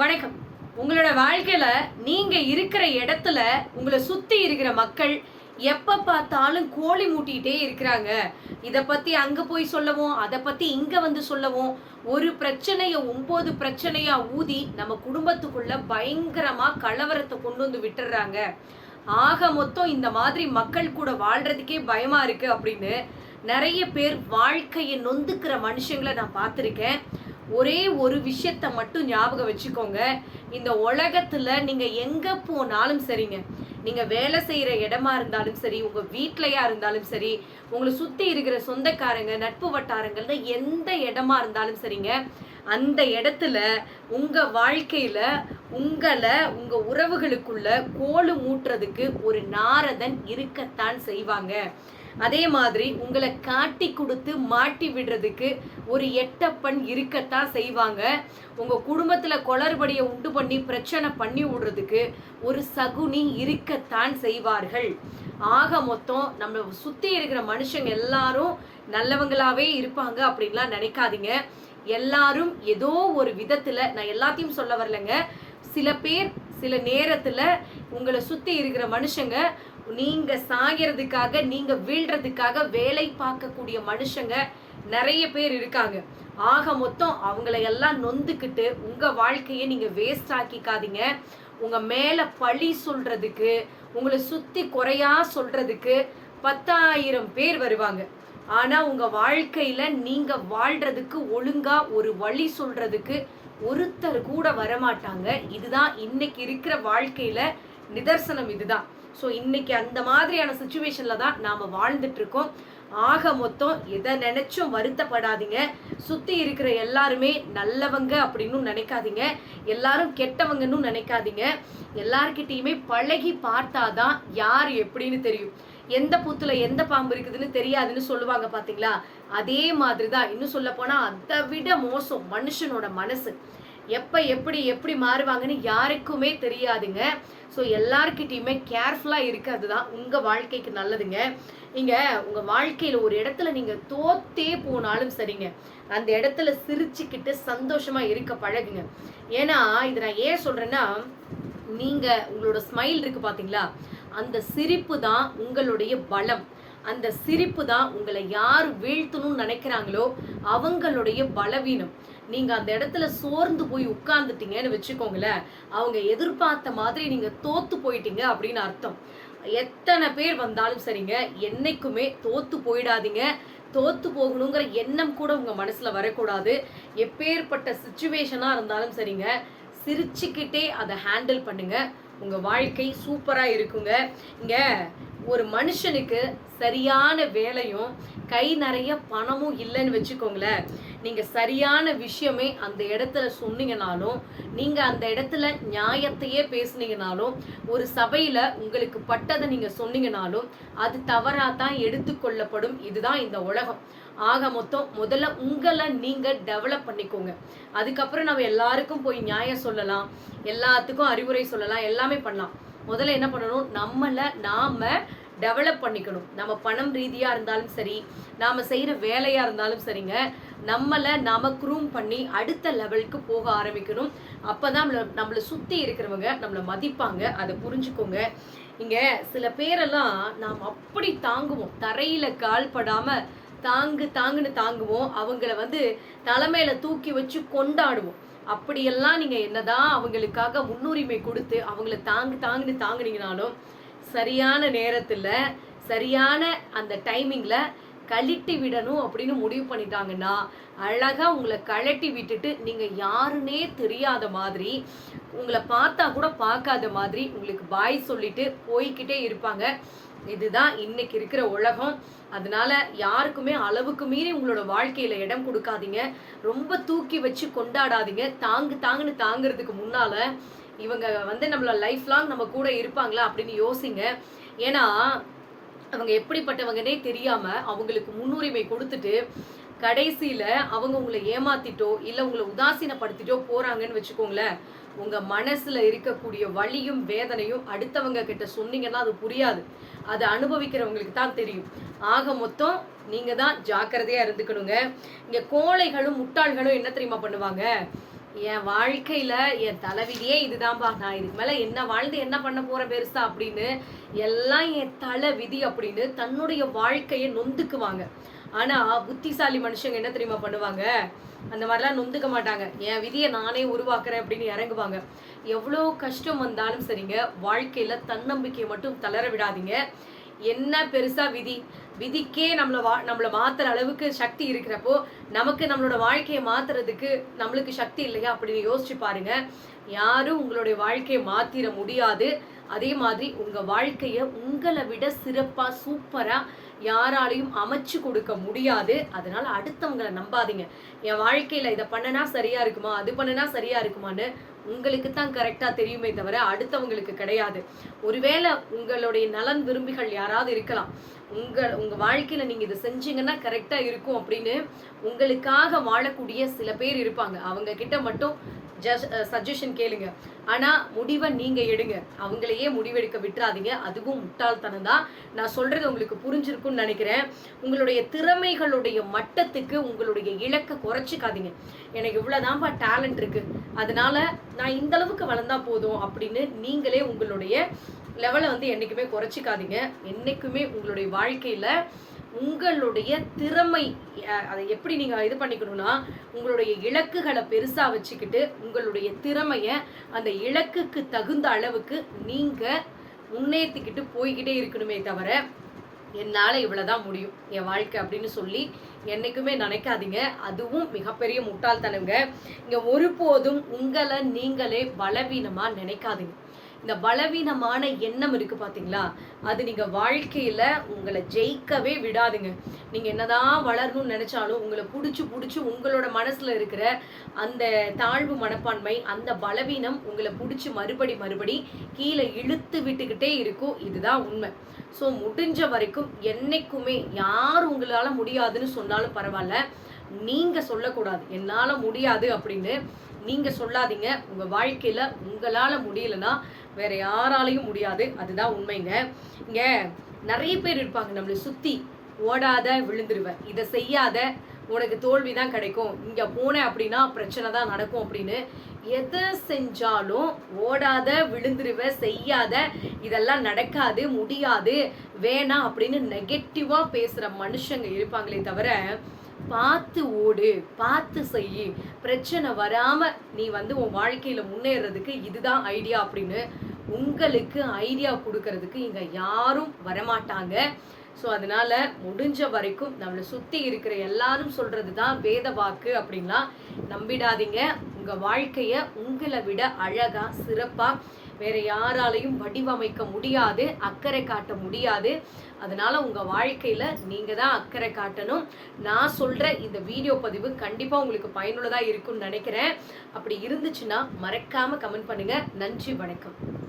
வணக்கம். உங்களோட வாழ்க்கையில நீங்க இருக்கிற இடத்துல உங்களை சுத்தி இருக்கிற மக்கள் எப்ப பார்த்தாலும் கோழி மூட்டிகிட்டே இருக்கிறாங்க. இதை பத்தி அங்க போய் சொல்லவும் அதை பத்தி இங்க வந்து சொல்லவும் ஒரு பிரச்சனைய ஒன்பது பிரச்சனையா ஊதி நம்ம குடும்பத்துக்குள்ள பயங்கரமா கலவரத்தை கொண்டு வந்து விட்டுறாங்க. ஆக மொத்தம் இந்த மாதிரி மக்கள் கூட வாழ்றதுக்கே பயமா இருக்கு அப்படின்னு நிறைய பேர் வாழ்க்கையை நொந்துக்கிற மனுஷங்களை நான் பார்த்துருக்கேன். ஒரே ஒரு விஷயத்த மட்டும் ஞாபகம் வச்சுக்கோங்க. இந்த உலகத்துல நீங்க எங்க போனாலும் சரிங்க. நீங்க வேலை செய்யற இடமா இருந்தாலும் சரி உங்க வீட்லயா இருந்தாலும் சரி உங்களை சுத்தி இருக்கிற சொந்தக்காரங்க நட்பு வட்டாரங்கள்ல எந்த இடமா இருந்தாலும் சரிங்க. அந்த இடத்துல உங்க வாழ்க்கையில உங்களை உங்க உறவுகளுக்குள்ள கோலு மூட்டுறதுக்கு ஒரு நாரதன் இருக்கத்தான் செய்வாங்க. அதே மாதிரி உங்களை காட்டி கொடுத்து மாட்டி விடுறதுக்கு ஒரு எட்டப்பன் இருக்கத்தான் செய்வாங்க. உங்கள் குடும்பத்தில் குளறுபடியை உண்டு பண்ணி பிரச்சனை பண்ணி விடுறதுக்கு ஒரு சகுனி இருக்கத்தான் செய்வார்கள். ஆக மொத்தம் நம்ம சுற்றி இருக்கிற மனுஷங்க எல்லாரும் நல்லவங்களாவே இருப்பாங்க அப்படின்லாம் நினைக்காதீங்க. எல்லாரும் ஏதோ ஒரு விதத்தில் நான் எல்லாத்தையும் சொல்ல வரலைங்க. சில பேர் சில நேரத்தில் உங்களை சுற்றி இருக்கிற மனுஷங்க நீங்க சாகிறதுக்காக நீங்க வீழ்றதுக்காக வேலை பார்க்கக்கூடிய மனுஷங்க நிறைய பேர் இருக்காங்க. ஆக மொத்தம் அவங்கள எல்லாம் நொந்துக்கிட்டு உங்க வாழ்க்கையை நீங்க வேஸ்ட் ஆக்கிக்காதீங்க. உங்க மேல பழி சொல்றதுக்கு உங்களை சுத்தி குறையா சொல்றதுக்கு பத்தாயிரம் பேர் வருவாங்க. ஆனா உங்க வாழ்க்கையில நீங்க வாழ்றதுக்கு ஒழுங்கா ஒரு வழி சொல்றதுக்கு ஒருத்தர் கூட வரமாட்டாங்க. இதுதான் இன்னைக்கு இருக்கிற வாழ்க்கையில நிதர்சனம் இதுதான். ஸோ இன்னைக்கு அந்த மாதிரியான சுச்சுவேஷனில் தான் நாம் வாழ்ந்துட்டு இருக்கோம் ஆக மொத்தம் எதை நினைச்சும் வருத்தப்படாதீங்க. சுற்றி இருக்கிற எல்லாருமே நல்லவங்க அப்படின்னு நினைக்காதீங்க. எல்லாரும் கெட்டவங்கன்னு நினைக்காதீங்க. எல்லார்கிட்டயுமே பழகி பார்த்தாதான் யார் எப்படின்னு தெரியும். எந்த பூத்துல எந்த பாம்பு இருக்குதுன்னு தெரியாதுன்னு சொல்லுவாங்க பாத்தீங்களா? அதே மாதிரி தான் இன்னும் சொல்ல போனா அதை விட மோசம் மனுஷனோட மனசு. எப்போ எப்படி எப்படி மாறுவாங்கன்னு யாருக்குமே தெரியாதுங்க. ஸோ எல்லார்கிட்டயுமே கேர்ஃபுல்லா இருக்கிறது தான் உங்க வாழ்க்கைக்கு நல்லதுங்க. நீங்கள் உங்க வாழ்க்கையில ஒரு இடத்துல நீங்க தோத்தே போனாலும் சரிங்க. அந்த இடத்துல சிரிச்சுக்கிட்டு சந்தோஷமா இருக்க பழகுங்க. ஏன்னா இது நான் ஏன் சொல்றேன்னா நீங்க உங்களோட ஸ்மைல் இருக்கு பார்த்தீங்களா அந்த சிரிப்பு தான் உங்களுடைய பலம். அந்த சிரிப்பு தான் உங்களை யார் வீழ்த்தணும்னு நினைக்கிறாங்களோ அவங்களுடைய பலவீனம். நீங்க அந்த இடத்துல சோர்ந்து போய் உட்கார்ந்துட்டீங்கன்னு வச்சுக்கோங்களேன். அவங்க எதிர்பார்த்த மாதிரி நீங்க தோத்து போயிட்டீங்க அப்படின்னு அர்த்தம். எத்தனை பேர் வந்தாலும் சரிங்க என்னைக்குமே தோத்து போயிடாதீங்க. தோத்து போகணுங்கிற எண்ணம் கூட உங்க மனசுல வரக்கூடாது. எப்பேற்பட்ட சுச்சுவேஷனா இருந்தாலும் சரிங்க சிரிச்சுக்கிட்டே அதை ஹேண்டில் பண்ணுங்க. உங்க வாழ்க்கை சூப்பரா இருக்குங்க. இங்க ஒரு மனுஷனுக்கு சரியான வேலையும் கை நிறைய பணமும் இல்லைன்னு வச்சுக்கோங்களேன். நீங்கள் சரியான விஷயமே அந்த இடத்துல சொன்னீங்கனாலும் நீங்கள் அந்த இடத்துல நியாயத்தையே பேசுனீங்கனாலும் ஒரு சபையில் உங்களுக்கு பட்டதை நீங்கள் சொன்னீங்கனாலும் அது தவறாக தான் எடுத்துக்கொள்ளப்படும் இதுதான் இந்த உலகம். ஆக மொத்தம் முதல்ல உங்களை நீங்கள் டெவலப் பண்ணிக்கோங்க. அதுக்கப்புறம் நம்ம எல்லாருக்கும் போய் நியாயம் சொல்லலாம் எல்லாத்துக்கும் அறிவுரை சொல்லலாம் எல்லாமே பண்ணலாம். முதல்ல என்ன பண்ணணும்? நம்மளை நாம டெவலப் பண்ணிக்கணும். நம்ம பணம் ரீதியாக இருந்தாலும் சரி நாம் செய்கிற வேலையாக இருந்தாலும் சரிங்க நம்மளை நாம் க்ரூம் பண்ணி அடுத்த லெவலுக்கு போக ஆரம்பிக்கணும். அப்பதான் நம்மள நம்மளை சுற்றி இருக்கிறவங்க நம்மளை மதிப்பாங்க அதை புரிஞ்சுக்கோங்க. இங்கே சில பேரெல்லாம் நாம் அப்படி தாங்குவோம். தரையில் கால் தாங்கு தாங்குன்னு தாங்குவோம். அவங்கள வந்து தலைமையில தூக்கி வச்சு கொண்டாடுவோம். அப்படியெல்லாம் நீங்கள் என்னதான் அவங்களுக்காக முன்னுரிமை கொடுத்து அவங்கள தாங்கு தாங்குன்னு தாங்குனீங்கனாலும் சரியான நேரத்தில் சரியான அந்த டைமிங்கில் கழட்டி விடணும் அப்படின்னு முடிவு பண்ணிட்டாங்கன்னா அழகாக உங்களை கழட்டி விட்டுட்டு நீங்கள் யாருன்னே தெரியாத மாதிரி உங்களை பார்த்தா கூட பார்க்காத மாதிரி உங்களுக்கு பாய் சொல்லிட்டு போய்கிட்டே இருப்பாங்க. இதுதான் இன்னைக்கு இருக்கிற உலகம். அதனால யாருக்குமே அளவுக்கு மீறி உங்களோட வாழ்க்கையில இடம் கொடுக்காதீங்க. ரொம்ப தூக்கி வச்சு கொண்டாடாதீங்க. தாங்கு தாங்குன்னு தாங்குறதுக்கு முன்னால இவங்க வந்து நம்மள லைஃப் லாங் நம்ம கூட இருப்பாங்களா அப்படின்னு யோசிங்க. ஏன்னா அவங்க எப்படிப்பட்டவங்கன்னே தெரியாம அவங்களுக்கு முன்னுரிமை கொடுத்துட்டு கடைசியில அவங்க உங்களை ஏமாத்திட்டோ இல்ல உங்களை உதாசீனப்படுத்திட்டோ போறாங்கன்னு வச்சுக்கோங்களேன். உங்க மனசுல இருக்கக்கூடிய வலியும் வேதனையும் அடுத்தவங்க கிட்ட சொன்னீங்கன்னா அது புரியாது. அதை அனுபவிக்கிறவங்களுக்கு தான் தெரியும். ஆக மொத்தம் நீங்க தான் ஜாக்கிரதையா இருந்துக்கணுங்க. இங்க கோழைகளும் முட்டாள்களும் என்ன தெரியுமா பண்ணுவாங்க? என் வாழ்க்கையில என் தலைவிதியே இதுதான்பா. நான் இதுக்கு மேல என்ன வாழ்ந்து என்ன பண்ண போறேன் பெருசா அப்படின்னு எல்லாம் என் தலை விதி அப்படின்னு தன்னுடைய வாழ்க்கையை நொந்துக்குவாங்க. ஆனா புத்திசாலி மனுஷங்க என்ன தெரியுமா பண்ணுவாங்க? அந்த மாதிரிலாம் நொந்துக்க மாட்டாங்க. என் விதியை நானே உருவாக்குறேன் அப்படின்னு இறங்குவாங்க. எவ்வளோ கஷ்டம் வந்தாலும் சரிங்க வாழ்க்கையில தன்னம்பிக்கையை மட்டும் தளர விடாதீங்க. என்ன பெருசா விதி? விதிக்கே நம்மளை வா நம்மளை மாத்துற அளவுக்கு சக்தி இருக்கிறப்போ நமக்கு நம்மளோட வாழ்க்கையை மாத்துறதுக்கு நம்மளுக்கு சக்தி இல்லையா? அப்படின்னு யோசிச்சு பாருங்க. யாரும் உங்களுடைய வாழ்க்கையை மாத்திர முடியாது. அதே மாதிரி உங்க வாழ்க்கைய உங்களை விட சிறப்பா சூப்பரா யாராலையும் அமைச்சு கொடுக்க முடியாது. அதனால அடுத்தவங்களை நம்பாதீங்க. என் வாழ்க்கையில இதை பண்ணனா சரியா இருக்குமா? அது பண்ணனா சரியா இருக்குமான்னு உங்களுக்கு தான் கரெக்டாக தெரியுமே தவிர அடுத்தவங்களுக்கு கிடையாது. ஒருவேளை உங்களுடைய நலன் விரும்பிகள் யாராவது இருக்கலாம். உங்கள் உங்கள் வாழ்க்கையில் நீங்கள் இதை செஞ்சீங்கன்னா கரெக்டாக இருக்கும் அப்படின்னு உங்களுக்காக வாழக்கூடிய சில பேர் இருப்பாங்க. அவங்க கிட்ட மட்டும் ஜஸ் சஜஷன் கேளுங்க. ஆனால் முடிவை நீங்கள் எடுங்க. அவங்களையே முடிவெடுக்க விட்டுறாதீங்க. அதுவும் முட்டாள்தனம் தான். நான் சொல்கிறது உங்களுக்கு புரிஞ்சிருக்கும்னு நினைக்கிறேன். உங்களுடைய திறமைகளுடைய மட்டத்துக்கு உங்களுடைய இலக்கை குறைச்சிக்காதீங்க. எனக்கு இவ்வளோதான்ப்பா டேலண்ட் இருக்குது அதனால நான் இந்த அளவுக்கு வளர்ந்தா போதும் அப்படின்னு நீங்களே உங்களுடைய லெவலை வந்து என்றைக்குமே குறைச்சிக்காதீங்க. என்றைக்குமே உங்களுடைய வாழ்க்கையில் உங்களுடைய திறமை அதை எப்படி நீங்கள் இது பண்ணிக்கணும்னா உங்களுடைய இலக்குகளை பெருசாக வச்சுக்கிட்டு உங்களுடைய திறமையை அந்த இலக்குக்கு தகுந்த அளவுக்கு நீங்கள் முன்னேற்றிக்கிட்டு போய்கிட்டே இருக்கணுமே தவிர என்னால் இவ்வளோதான் முடியும். என் வாழ்க்கை அப்படின்னு சொல்லி என்றைக்குமே நினைக்காதீங்க. அதுவும் மிகப்பெரிய முட்டாள்தனங்க. இங்கே ஒருபோதும் உங்களை நீங்களே பலவீனமாக நினைக்காதீங்க. இந்த பலவீனமான எண்ணம் இருக்கு பார்த்தீங்களா அது நீங்கள் வாழ்க்கையில் உங்களை ஜெயிக்கவே விடாதுங்க. நீங்கள் என்னதான் வளரணும்னு நினைச்சாலும் உங்களை பிடிச்சி பிடிச்சி உங்களோட மனசில் இருக்கிற அந்த தாழ்வு மனப்பான்மை அந்த பலவீனம் உங்களை பிடிச்சி மறுபடி மறுபடி கீழே இழுத்து விட்டுக்கிட்டே இருக்கும். இதுதான் உண்மை. ஸோ முடிஞ்ச வரைக்கும் என்னைக்குமே யார் உங்களால் முடியாதுன்னு சொன்னாலும் பரவாயில்ல. நீங்கள் சொல்லக்கூடாது. என்னால் முடியாது அப்படின்னு நீங்கள் சொல்லாதீங்க. உங்கள் வாழ்க்கையில் உங்களால் முடியலன்னா வேற யாராலையும் முடியாது. அதுதான் உண்மைங்க. இங்கே நிறைய பேர் இருப்பாங்க நம்மளை சுற்றி ஓடாத விழுந்துருவேன் இதை செய்யாத உனக்கு தோல்வி தான் கிடைக்கும். இங்கே போனேன் அப்படின்னா பிரச்சனை தான் நடக்கும் அப்படின்னு. எதை செஞ்சாலும் ஓடாத விழுந்துருவ செய்யாத இதெல்லாம் நடக்காது முடியாது வேணாம் அப்படின்னு நெகட்டிவாக பேசுகிற மனுஷங்க இருப்பாங்களே தவிர பார்த்து ஓடு பார்த்து செய். பிரச்சனை வராமல் நீ வந்து உன் வாழ்க்கையில் முன்னேறதுக்கு இதுதான் ஐடியா அப்படின்னு உங்களுக்கு ஐடியா கொடுக்கறதுக்கு இங்கே யாரும் வரமாட்டாங்க. ஸோ அதனால முடிஞ்ச வரைக்கும் நம்மளை சுற்றி இருக்கிற எல்லாரும் சொல்றது தான் வேத வாக்கு அப்படின்லாம் நம்பிடாதீங்க. உங்கள் வாழ்க்கையை உங்களை விட அழகாக சிறப்பாக வேற யாராலையும் வடிவமைக்க முடியாது அக்கறை காட்ட முடியாது. அதனால உங்க வாழ்க்கையில நீங்க தான் அக்கறை காட்டணும். நான் சொல்ற இந்த வீடியோ பதிவு கண்டிப்பா உங்களுக்கு பயனுள்ளதா இருக்கும்னு நினைக்கிறேன். அப்படி இருந்துச்சுன்னா மறக்காம கமெண்ட் பண்ணுங்க. நன்றி வணக்கம்.